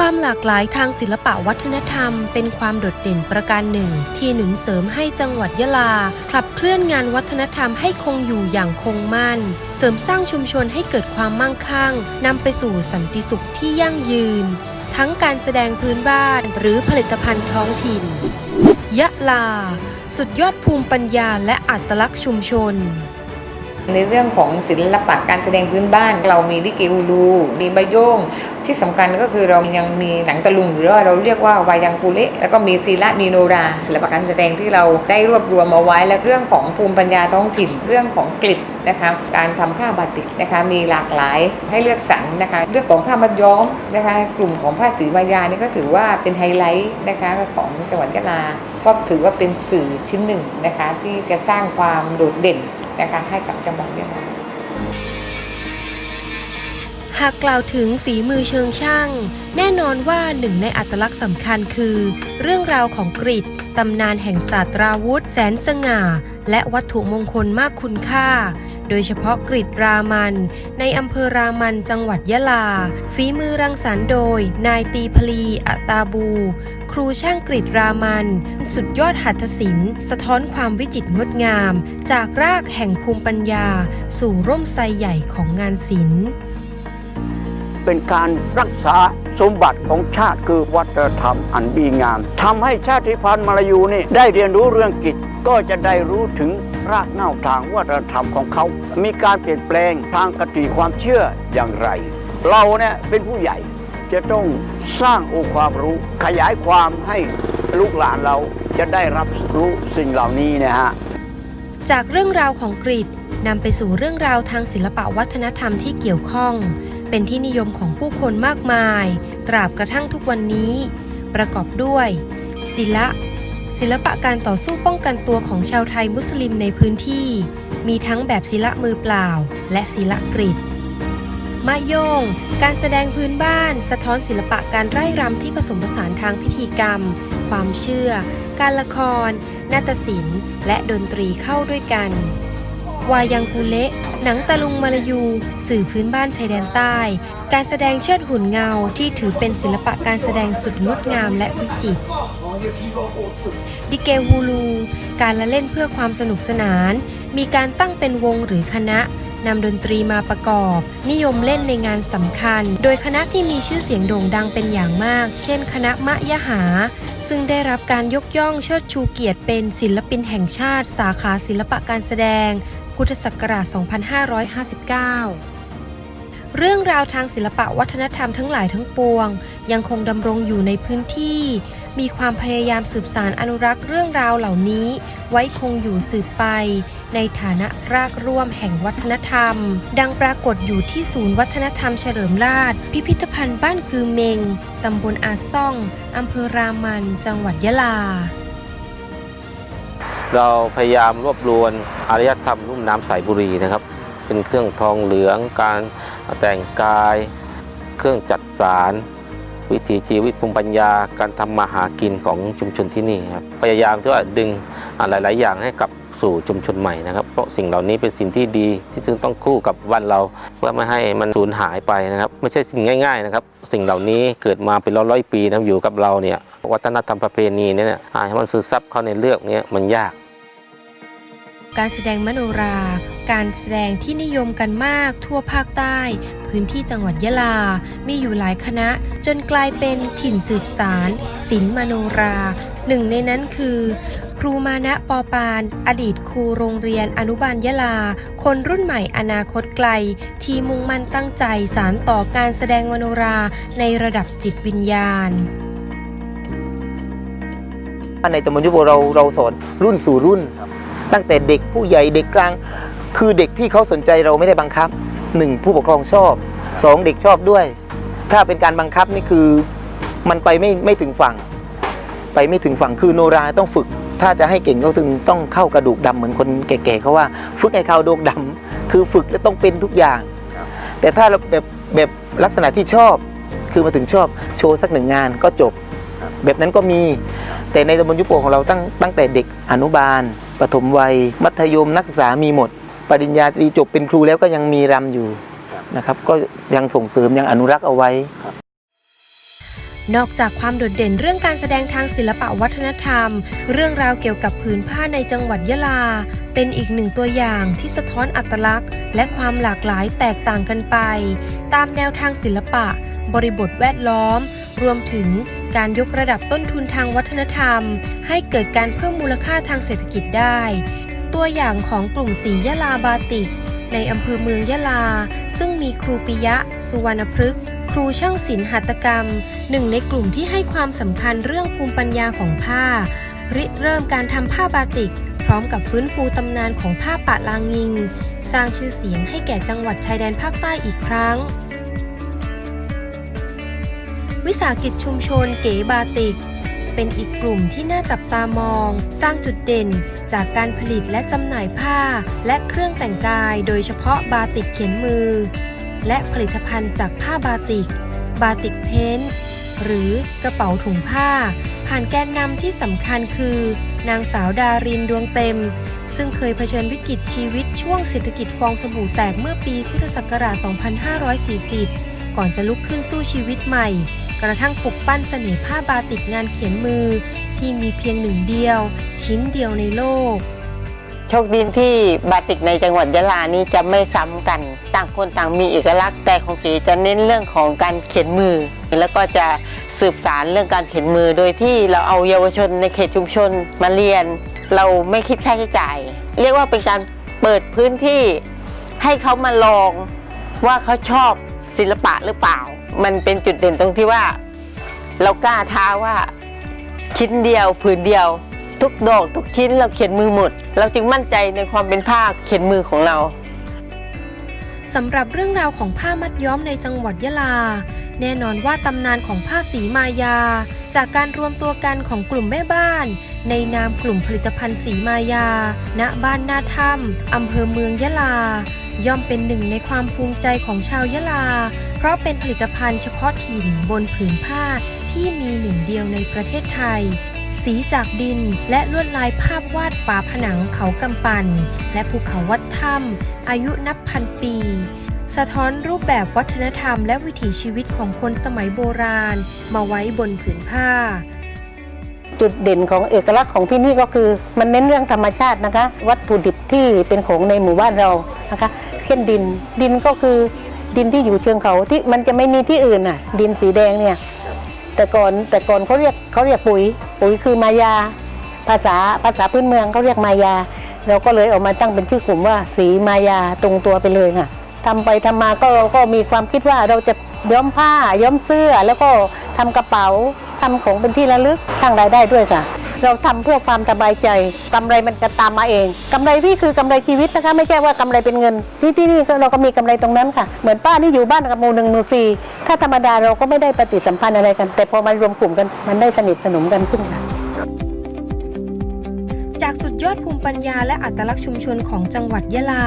ความหลากหลายทางศิลปะวัฒนธรรม เป็นความโดดเด่นประการหนึ่ง ที่หนุนเสริมให้จังหวัดยะลา ขับเคลื่อนงานวัฒนธรรมให้คงอยู่อย่างคงมั่น เสริมสร้างชุมชนให้เกิดความมั่งคั่งนำไปสู่สันติสุขที่ยั่งยืน ทั้งการแสดงพื้นบ้านหรือผลิตภัณฑ์ท้องถิ่น ยะลา สุดยอดภูมิปัญญาและอัตลักษณ์ชุมชน ในเรื่องของศิลปะการแสดงพื้นบ้าน เรามีลิเกอูลูมีบะโยงที่สำคัญก็คือเรายังมีหนังตะลุงหรือว่าเราเรียกว่าวายังกุเละแล้วก็มีศิละมีโนราศิลปะการแสดงที่เราได้รวบรวมเอาไว้และเรื่องของภูมิปัญญาท้องถิ่นเรื่องของกลิ่นนะคะการทำผ้าบาติกนะคะมีหลากหลายให้เลือกสรรนะคะเรื่องของผ้ามัดย้อมนะคะกลุ่มของผ้าสีมายานี่ก็ถือว่าเป็นไฮไลท์นะคะของจังหวัดยะลาก็ถือว่าเป็นสื่อชิ้นหนึ่งนะคะที่จะสร้างความโดดเด่น นการให้กับจังหวัดยดนาหากกล่าวถึงฝีมือเชิงช่าง แน่นอนว่าหนึ่งในอัตลักษณ์สำคัญคือ เรื่องราวของกริดตำนานแห่งศาสตราวุธ แสนสง่า และวัตถุมงคลมากคุณค่า โดยเฉพาะกริดรามัน ในอำเภอรามันจังหวัดยะลา ฝีมือรังสรรค์โดย นายตีพลีอัตาบู ครูช่างกริดรามัน สุดยอดหัตถศิลป์สะท้อนความวิจิตรงดงาม จากรากแห่งภูมิปัญญา สู่ร่มไทรใหญ่ของงานศิลป์เป็นการรักษาสมบัติของชาติคือวัฒนธรรมอันดีงามทำให้ชาติพันธุ์มาลายูนี่ได้เรียนรู้เรื่องกิจก็จะได้รู้ถึง รากเง้าทางวัฒนธรรมของเขา มีการเปลี่ยนแปลงทางกติความเชื่ออย่างไร เราเนี่ยเป็นผู้ใหญ่จะต้องสร้างองค์ความรู้ ขยายความให้ลูกหลานเราจะได้รับรู้สิ่งเหล่านี้นะฮะ จากเรื่องราวของกรีกนำไปสู่เรื่องราวทางศิลปะวัฒนธรรมที่เกี่ยวข้อง เป็นที่นิยมของผู้คนมากมาย ตราบกระทั่งทุกวันนี้ ประกอบด้วย ศิละ ศิลปะการต่อสู้ป้องกันตัวของชาวไทยมุสลิมในพื้นที่ มีทั้งแบบศิละมือเปล่า และศิละกรีดมะโยง การแสดงพื้นบ้าน สะท้อนศิลปะการไร้รำที่ผสมผสานทางพิธีกรรม ความเชื่อ การละคร นาฏศิลป์ และดนตรีเข้าด้วยกัน วายังกุเละ หนังตะลุงมาลายู สื่อพื้นบ้านชายแดนใต้ การแสดงเชิดหุ่นเงาที่ถือเป็นศิลปะการแสดงสุดงดงามและวิจิตร ดิเกฮูลู การละเล่นเพื่อความสนุกสนาน มีการตั้งเป็นวงหรือคณะนำดนตรีมาประกอบ นิยมเล่นในงานสำคัญ โดยคณะที่มีชื่อเสียงโด่งดังเป็นอย่างมาก เช่น คณะมะยะหา ซึ่งได้รับการยกย่องเชิดชูเกียรติเป็นศิลปินแห่งชาติ สาขาศิลปะการแสดง พุทธศักราช 2559 เรื่องราวทางศิลปะวัฒนธรรมทั้งหลายทั้งปวง ยังคงดำรงอยู่ในพื้นที่ มีความพยายามสืบสารอนุรักษ์เรื่องราวเหล่านี้ ไว้คงอยู่สืบไป ในฐานะรากร่วมแห่งวัฒนธรรม ดังปรากฏอยู่ที่ศูนย์วัฒนธรรมเฉลิมราช พิพิธภัณฑ์บ้านกือเมง ตำบลอาซ่องอำเภอรามัน จังหวัดยะลา เราพยายามรวบรวมอารยธรรมลุ่มน้ำสายบุรีนะครับ เป็นเครื่องทองเหลืองการแต่งกาย เครื่องจัดสารวิถีชีวิตภูมิปัญญาการทำมาหากินของชุมชนที่นี่ครับพยายามที่ว่าดึงหลาย ๆ อย่างให้กลับสู่ชุมชนใหม่นะครับเพราะสิ่งเหล่านี้เป็นสิ่งที่ดีที่จึงต้องคู่กับวันเรา เพื่อไม่ให้มันสูญหายไปนะครับ ไม่ใช่สิ่งง่าย ๆ นะครับ สิ่งเหล่านี้เกิดมาเป็นร้อยๆปีนะอยู่กับเราเนี่ย วัฒนธรรมประเพณีเนี่ยให้มันซึมซับเข้าในเลือกเนี้มันยาก การแสดงมโนรา การแสดงที่นิยมกันมากทั่วภาคใต้ พื้นที่จังหวัดยะลา มีอยู่หลายคณะ จนกลายเป็นถิ่นสืบสารศิลป์มโนรา หนึ่งในนั้นคือ ครูมานะปอปาน อดีตครูโรงเรียนอนุบาลยะลา คนรุ่นใหม่อนาคตไกล ที่มุ่งมั่นตั้งใจสารต่อการแสดงมโนราในระดับจิตวิญญาณ ในตำบลยุโบเราเราสอนรุ่นสู่รุ่น ตั้งแต่เด็กผู้ใหญ่เด็กกลาง คือเด็กที่เขาสนใจเราไม่ได้บังคับหนึ่งผู้ปกครองชอบสองเด็กชอบด้วย ถ้าเป็นการบังคับนี่คือมันไปไม่ไม่ถึงฝั่ง ไปไม่ถึงฝั่งคือโนราต้องฝึก ถ้าจะให้เก่งก็ถึงต้องเข้ากระดูกดำเหมือนคนแก่ๆเขาว่า ฝึกให้เข้าโดกดำคือฝึกแล้วต้องเป็นทุกอย่าง แต่ถ้าเราแบบแบบลักษณะที่ชอบ คือมาถึงชอบโชว์สักหนึ่งงานก็จบ แบบนั้นก็มี แต่ในตำบลยุโปของเราตั้งตั้งแต่เด็กอนุบาลปฐมวัย มัธยมนักศึกษามีหมด ปริญญาตรีจบเป็นครูแล้วก็ยังมีรำอยู่นะครับก็ยังส่งเสริมยังอนุรักษ์เอาไว้ นอกจากความโดดเด่นเรื่องการแสดงทางศิลปะวัฒนธรรม เรื่องราวเกี่ยวกับผืนผ้าในจังหวัดยะลา เป็นอีกหนึ่งตัวอย่างที่สะท้อนอัตลักษณ์ และความหลากหลายแตกต่างกันไป ตามแนวทางศิลปะ บริบทแวดล้อม รวมถึง การยกระดับต้นทุนทางวัฒนธรรม ให้เกิดการเพิ่มมูลค่าทางเศรษฐกิจได้ ตัวอย่างของกลุ่มสียะลาบาติก ในอำเภอเมืองยะลา ซึ่งมีครูปิยะ สุวรรณพฤกษ์ครูช่างศิลป์หัตถกรรม หนึ่งในกลุ่มที่ให้ความสำคัญเรื่องภูมิปัญญาของผ้า ริเริ่มการทำผ้าบาติก พร้อมกับฟื้นฟูตำนานของผ้าปะลางิง สร้างชื่อเสียงให้แก่จังหวัดชายแดนภาคใต้อีกครั้ง วิสาหกิจชุมชนเก๋บาติก เป็นอีกกลุ่มที่น่าจับตามอง สร้างจุดเด่น จากการผลิตและจำหน่ายผ้า และเครื่องแต่งกายโดยเฉพาะบาติกเขียนมือ และผลิตภัณฑ์จากผ้าบาติก บาติกเพ้นหรือกระเป๋าถุงผ้า ผ่านแกนนำที่สำคัญคือ นางสาวดารินดวงเต็ม ซึ่งเคยเผชิญวิกฤตชีวิตช่วงเศรษฐกิจฟองสบู่แตกเมื่อปีพุทธศักราช 2540 ก่อนจะลุกขึ้นสู้ชีวิตใหม่ กระทั่งปลุกปั้นเสน่ห์ผ้าบาติกงานเขียนมือที่มีเพียงหนึ่งเดียว ชิ้นเดียวในโลก โชคดีที่บาติกในจังหวัดยะลานี้จะไม่ซ้ำกัน ต่างคนต่างมีเอกลักษณ์แต่ของเก๋จะเน้นเรื่องของการเขียนมือ แล้วก็จะสืบสารเรื่องการเขียนมือ โดยที่เราเอาเยาวชนในเขตชุมชนมาเรียน เราไม่คิดค่าใช้จ่าย เรียกว่าเป็นการเปิดพื้นที่ให้เขามาลองว่าเขาชอบศิลปะหรือเปล่า มันเป็นจุดเด่นตรงที่ว่า เรากล้าท้าว่าชิ้นเดียวผืนเดียว ทุกดอกทุกชิ้นเราเขียนมือหมด เราจึงมั่นใจในความเป็นผ้าเขียนมือของเราสำหรับเรื่องราวของผ้ามัดย้อมในจังหวัดยะลา แน่นอนว่าตำนานของผ้าสีมายา จากการรวมตัวกันของกลุ่มแม่บ้าน ในนามกลุ่มผลิตภัณฑ์สีมายา ณบ้านนาถ้ำอำเภอเมืองยะลา ย่อมเป็นหนึ่งในความภูมิใจของชาวยะลา ราะเป็นผลิตภัณฑ์เฉพาะถิ่นบนผืนผ้าที่มีหนึ่งเดียวในประเทศไทย สีจากดินและลวดลายภาพวาดฝาผนังเขากำปั่นและภูเขาวัดถ้ำอายุนับพันปี สะท้อนรูปแบบวัฒนธรรมและวิถีชีวิตของคนสมัยโบราณ มาไว้บนผืนผ้าจุดเด่นของเอกลักษณ์ของที่นี่ก็คือ มันเน้นเรื่องธรรมชาตินะคะ วัตถุดิบที่เป็นของในหมู่บ้านเรานะคะ เช่นดินดินก็คือ ดินที่อยู่เชิงเขาที่มันจะไม่มีที่อื่นอะ ดินสีแดงเนี่ย แต่ก่อนแต่ก่อนเขาเรียกเขาเรียกปุ๋ย ปุ๋ยคือมายา ภาษาภาษาพื้นเมืองเขาเรียกมายา เราก็เลยออกมาตั้งเป็นชื่อกลุ่มว่า สีมายาตรงตัวไปเลยค่ะทำไปทำมาก็เราก็มีความคิดว่าเราจะย้อมผ้าย้อมเสื้อแล้วก็ทำกระเป๋าทำของเป็นที่ระลึกสร้างรายได้ด้วยค่ะ เราทำเพื่อความสบายใจกำไรมันจะตามมาเองกำไรที่คือกำไรชีวิตนะคะ ไม่ใช่ว่ากำไรเป็นเงิน ที่ที่นี่เราก็มีกำไรตรงนั้นค่ะ เหมือนป้านี่อยู่บ้านกับมูหนึ่งมูสี่ถ้าธรรมดาเราก็ไม่ได้ปฏิสัมพันธ์อะไรกัน แต่พอมารวมกลุ่มกันมันได้สนิทสนมกันขึ้นค่ะจากสุดยอดภูมิปัญญาและอัตลักษณ์ชุมชนของจังหวัดยะลา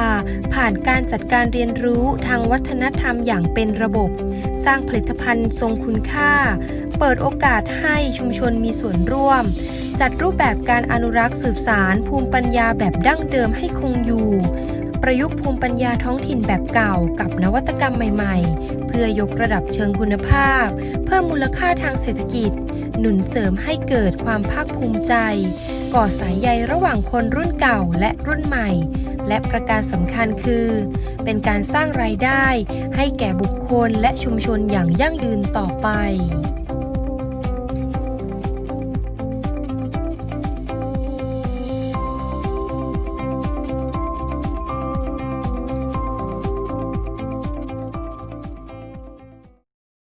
ผ่านการจัดการเรียนรู้ทางวัฒนธรรมอย่างเป็นระบบ สร้างผลิตภัณฑ์ทรงคุณค่า เปิดโอกาสให้ชุมชนมีส่วนร่วม จัดรูปแบบการอนุรักษ์สืบสาร ภูมิปัญญาแบบดั้งเดิมให้คงอยู่ ประยุกต์ภูมิปัญญาท้องถิ่นแบบเก่ากับนวัตกรรมใหม่ ๆ เพื่อยกระดับเชิงคุณภาพ เพิ่มมูลค่าทางเศรษฐกิจ หนุนเสริมให้เกิดความภาคภูมิใจ ก่อสายใยระหว่างคนรุ่นเก่าและรุ่นใหม่ และประการสำคัญคือ เป็นการสร้างรายได้ ให้แก่บุคคลและชุมชนอย่างยั่งยืนต่อไป